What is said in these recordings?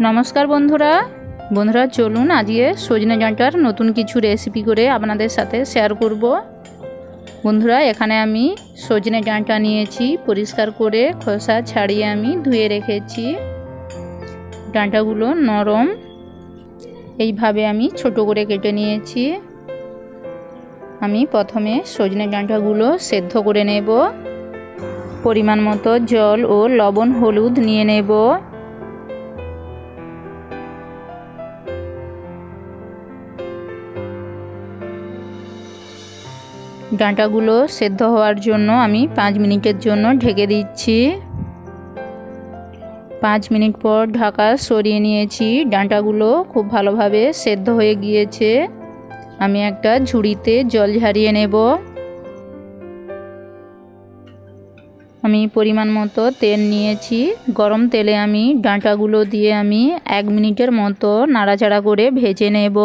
নমস্কার বন্ধুরা। বন্ধুরা, চলুন আজকে সজনে ডাঁটার নতুন কিছু রেসিপি করে আপনাদের সাথে শেয়ার করব। বন্ধুরা, এখানে আমি সজনে ডাঁটা নিয়েছি, পরিষ্কার করে খোসা ছাড়িয়ে আমি ধুয়ে রেখেছি। ডাঁটাগুলো নরম। এইভাবে আমি ছোট করে কেটে নিয়েছি। আমি প্রথমে সজনে ডাঁটাগুলো সেদ্ধ করে নেব। পরিমাণ মতো জল ও লবণ হলুদ নিয়ে নেব। ডাঁটাগুলো সেদ্ধ হওয়ার জন্য আমি পাঁচ মিনিটের জন্য ঢেকে দিচ্ছি। পাঁচ মিনিট পর ঢাকা সরিয়ে নিয়েছি। ডাঁটাগুলো খুব ভালোভাবে সেদ্ধ হয়ে গিয়েছে। আমি একটা ঝুড়িতে জল ঝারিয়ে নেব। আমি পরিমাণ মতো তেল নিয়েছি। গরম তেলে আমি ডাঁটাগুলো দিয়ে আমি এক মিনিটের মতো নাড়াচাড়া করে ভেজে নেব।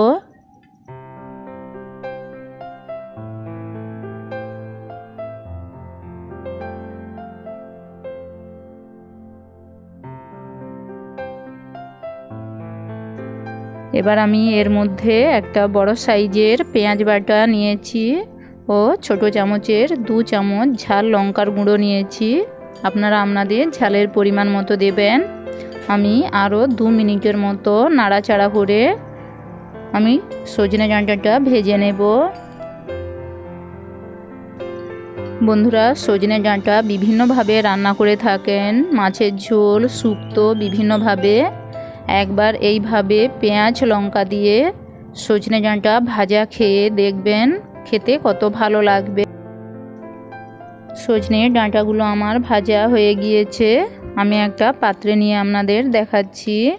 এবার আমি এর মধ্যে একটা বড় সাইজের পেঁয়াজ বাটা নিয়েছি ও ছোট চামচের দু চামচ ঝাল লঙ্কার গুঁড়ো নিয়েছি। আপনারা আপনাদের ঝালের পরিমাণ মতো দেবেন। আমি আরও দু মিনিটের মতো নাড়াচাড়া করে আমি সজনে ডাঁটাটা ভেজে নেব। বন্ধুরা, সজনে ডাঁটা বিভিন্নভাবে রান্না করে থাকেন। মাছের ঝোল, শুক্তো, বিভিন্নভাবে। একবার এইভাবে পেঁয়াজ লঙ্কা দিয়ে সজনে ডাঁটা ভাজা খেয়ে দেখবেন খেতে কত ভালো লাগবে। সজনে ডাঁটাগুলো আমার ভাজা হয়ে গিয়েছে। আমি একটা পাত্রে নিয়ে আপনাদের দেখাচ্ছি।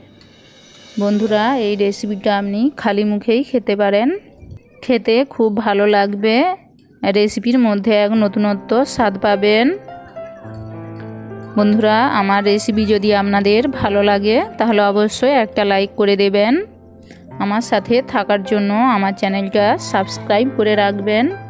বন্ধুরা, এই রেসিপিটা আপনি খালি মুখেই খেতে পারেন। খেতে খুব ভালো লাগবে। রেসিপির মধ্যে এক নতুনত্ব স্বাদ পাবেন। বন্ধুরা, আমার রেসিপি যদি আপনাদের ভালো লাগে, তাহলে অবশ্যই একটা লাইক করে দেবেন। আমার সাথে থাকার জন্য আমার চ্যানেলটা সাবস্ক্রাইব করে রাখবেন।